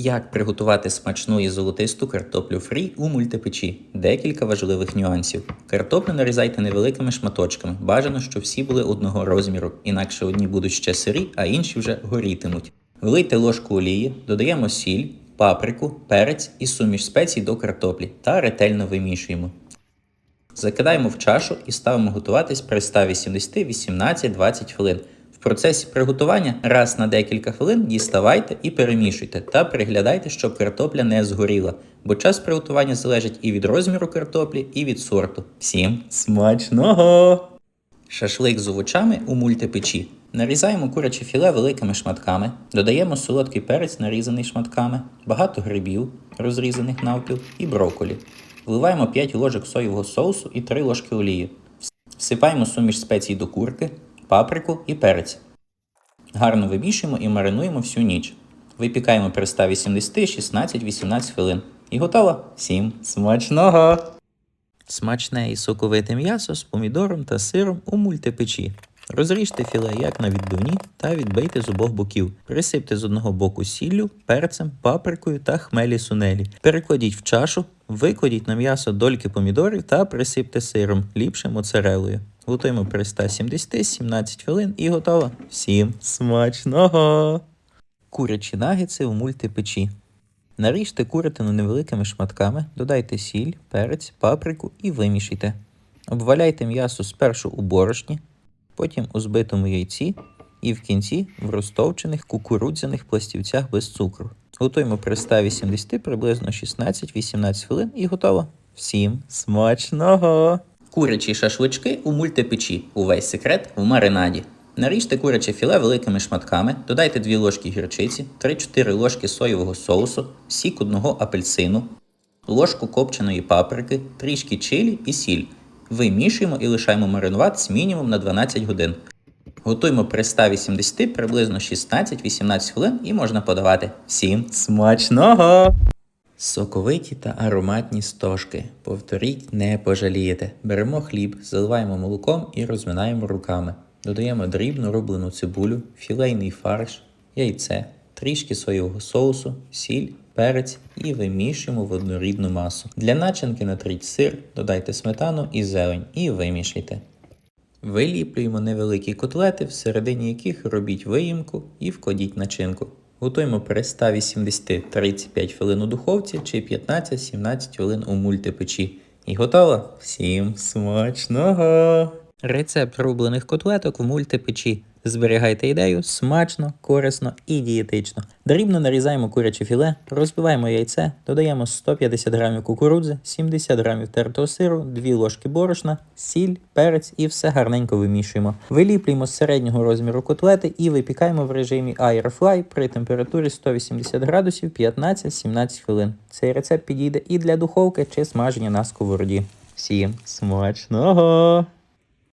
Як приготувати смачну і золотисту картоплю фрі у мультипечі? Декілька важливих нюансів. Картоплю нарізайте невеликими шматочками. Бажано, щоб всі були одного розміру, інакше одні будуть ще сирі, а інші вже горітимуть. Влийте ложку олії, додаємо сіль, паприку, перець і суміш спецій до картоплі та ретельно вимішуємо. Закидаємо в чашу і ставимо готуватись при 180 18-20 хвилин. В процесі приготування раз на декілька хвилин діставайте і перемішуйте та приглядайте, щоб картопля не згоріла, бо час приготування залежить і від розміру картоплі, і від сорту. Всім смачного! Шашлик з овочами у мультипечі. Нарізаємо куряче філе великими шматками, додаємо солодкий перець, нарізаний шматками, багато грибів, розрізаних навпіл, і броколі. Вливаємо 5 ложок соєвого соусу і 3 ложки олії. Всипаємо суміш спецій до курки, паприку і перець. Гарно вимішуємо і маринуємо всю ніч. Випікаємо при 180 16-18 хвилин. І готово. Всім смачного! Смачне і соковите м'ясо з помідором та сиром у мультипечі. Розріжте філе як на відбивні та відбийте з обох боків. Присипте з одного боку сіллю, перцем, паприкою та хмелі сунелі. Перекладіть в чашу, викладіть на м'ясо дольки помідорів та присипте сиром, ліпше моцарелою. Готуємо при 170-17 хвилин і готово. Всім смачного! Курячі нагетси в мультипечі. Наріжте курятину невеликими шматками, додайте сіль, перець, паприку і вимішайте. Обваляйте м'ясо спершу у борошні, потім у збитому яйці і в кінці в розтовчених кукурудзяних пластівцях без цукру. Готуємо при 180 приблизно 16-18 хвилин і готово. Всім смачного! Курячі шашлички у мультипечі. Увесь секрет в маринаді. Наріжте куряче філе великими шматками, додайте 2 ложки гірчиці, 3-4 ложки соєвого соусу, сік одного апельсину, ложку копченої паприки, трішки чилі і сіль. Вимішуємо і лишаємо маринуватись мінімум на 12 годин. Готуємо при 180 приблизно 16-18 хвилин і можна подавати. Всім смачного! Соковиті та ароматні стошки. Повторіть, не пожалієте. Беремо хліб, заливаємо молоком і розминаємо руками. Додаємо дрібно рублену цибулю, філейний фарш, яйце, трішки соєвого соусу, сіль, перець і вимішуємо в однорідну масу. Для начинки натріть сир, додайте сметану і зелень і вимішайте. Виліплюємо невеликі котлети, всередині яких робіть виїмку і вкладіть начинку. Готуємо при 180 35 хвилин у духовці чи 15-17 хвилин у мультипечі. І готово! Всім смачного! Рецепт рублених котлеток в мультипечі. Зберігайте ідею смачно, корисно і дієтично. Дрібно нарізаємо куряче філе, розбиваємо яйце, додаємо 150 грамів кукурудзи, 70 грамів тертого сиру, 2 ложки борошна, сіль, перець і все гарненько вимішуємо. Виліплюємо з середнього розміру котлети і випікаємо в режимі Air Fry при температурі 180 градусів 15-17 хвилин. Цей рецепт підійде і для духовки чи смаження на сковороді. Всім смачного!